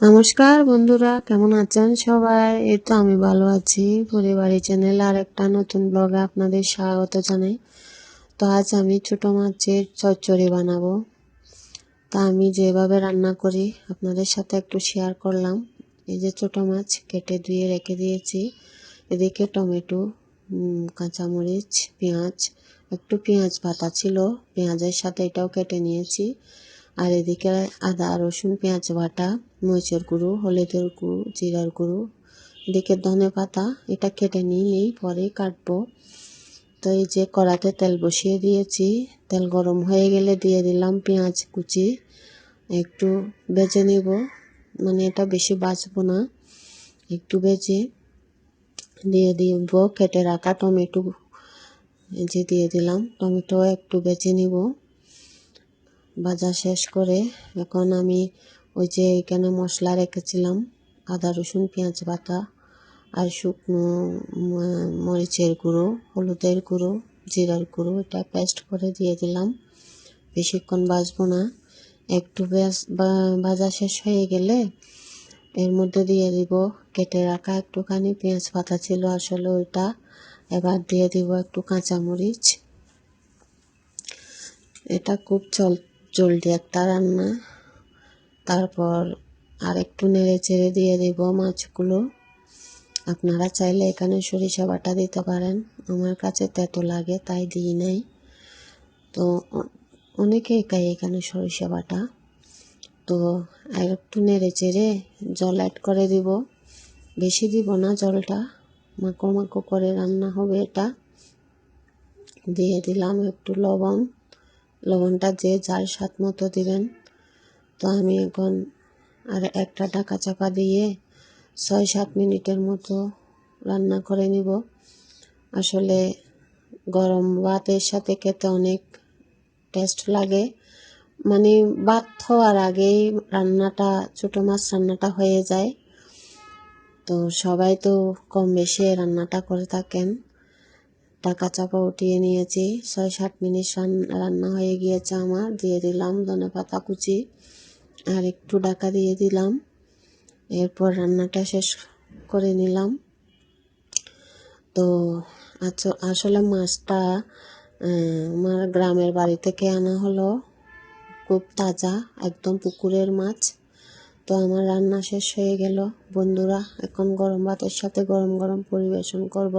নমস্কার বন্ধুরা, কেমন আছেন সবাই? এই তো আমি ভালো আছি। পরিবারের চ্যানেল আর একটা নতুন ব্লগে আপনাদের স্বাগত জানাই। তো আজ আমি ছোটো মাছের চচ্চড়ি বানাবো। তা আমি যেভাবে রান্না করি, আপনাদের সাথে একটু শেয়ার করলাম। এই যে ছোটো মাছ কেটে ধুয়ে রেখে দিয়েছি। এদিকে টমেটো কাঁচামরিচ, পেঁয়াজ, একটু পেঁয়াজ পাতা ছিল। পেঁয়াজের সাথে এটাও কেটে নিয়েছি। আর এদিকে আদা, রসুন, পেঁয়াজ বাটা, মরিচের গুঁড়ো, হলুদের গুঁড়ো, জিরার গুঁড়ো, এদিকে ধনে পাতা, এটা কেটে নিই পরে কাটবো। তো এই যে কড়াতে তেল বসিয়ে দিয়েছি, তেল গরম হয়ে গেলে দিয়ে দিলাম পেঁয়াজ কুচি। একটু বেজে নিব মানে এটা বেশি বাঁচবো না, একটু বেজে দিয়ে দিব, কেটে রাখা টমেটো যে দিয়ে দিলাম, টমেটো একটু বেছে নিব। ভাজা শেষ করে এখন আমি ওই যে এখানে মশলা রেখেছিলাম, আদা, রসুন, পেঁয়াজ বাটা আর শুকনো মরিচের গুঁড়ো, হলুদের গুঁড়ো, জিরার গুঁড়ো, এটা পেস্ট করে দিয়ে দিলাম। বেশিক্ষণ বাজবো না। একটু ভাজা শেষ হয়ে গেলে এর মধ্যে দিয়ে দিব, কেটে রাখা একটুখানি পেঁয়াজ পাতা ছিল আসলে ওইটা। এবার দিয়ে দিব একটু কাঁচামরিচ। এটা খুব চল জলদি একটা রান্না। তারপর আর একটু নেড়ে চেড়ে দিয়ে দিব মাছগুলো। আপনারা চাইলে এখানে সরিষা বাটা দিতে পারেন। আমার কাছে তেতো লাগে, তাই দিই নাই। তো অনেকেই খাই এখানে সরিষা বাটা। তো আর একটু নেড়ে চেড়ে জল অ্যাড করে দিব। বেশি দিব না জলটা। মাখো মাখো করে রান্না হবে এটা। দিয়ে দিলাম একটু লবণ। লবণটা যে যার স্বাদ মতো দিবেন তো আমি এখন আর একটা ঢাকা চাপা দিয়ে ছয় সাত মিনিটের মতো রান্না করে নিব। আসলে গরম ভাতের সাথে খেতে অনেক টেস্ট লাগে। মানে ভাত হওয়ার আগেই রান্নাটা, ছোটো মাছ রান্নাটা হয়ে যায়। তো সবাই তো কম বেশি রান্নাটা করে থাকেন। টাকা চাপা উঠিয়ে নিয়েছি। ছয় সাত মিনিট রান্না হয়ে গিয়েছে আমার। দিয়ে দিলাম ধনে পাতা কুচি আর একটু ডাকা দিয়ে দিলাম। এরপর রান্নাটা শেষ করে নিলাম। তো আসলে মাছটা আমার গ্রামের বাড়ি থেকে আনা হলো। খুব তাজা, একদম পুকুরের মাছ। তো আমার রান্না শেষ হয়ে গেল। বন্ধুরা, এখন গরম ভাতের সাথে গরম গরম পরিবেশন করব।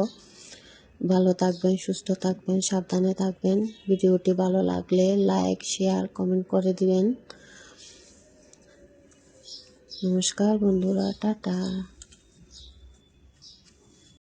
ভালো থাকবেন, সুস্থ থাকবেন, সাবধানে থাকবেন। ভিডিওটি ভালো লাগলে লাইক, শেয়ার, কমেন্ট করে দিবেন। নমস্কার বন্ধুরা, টাটা।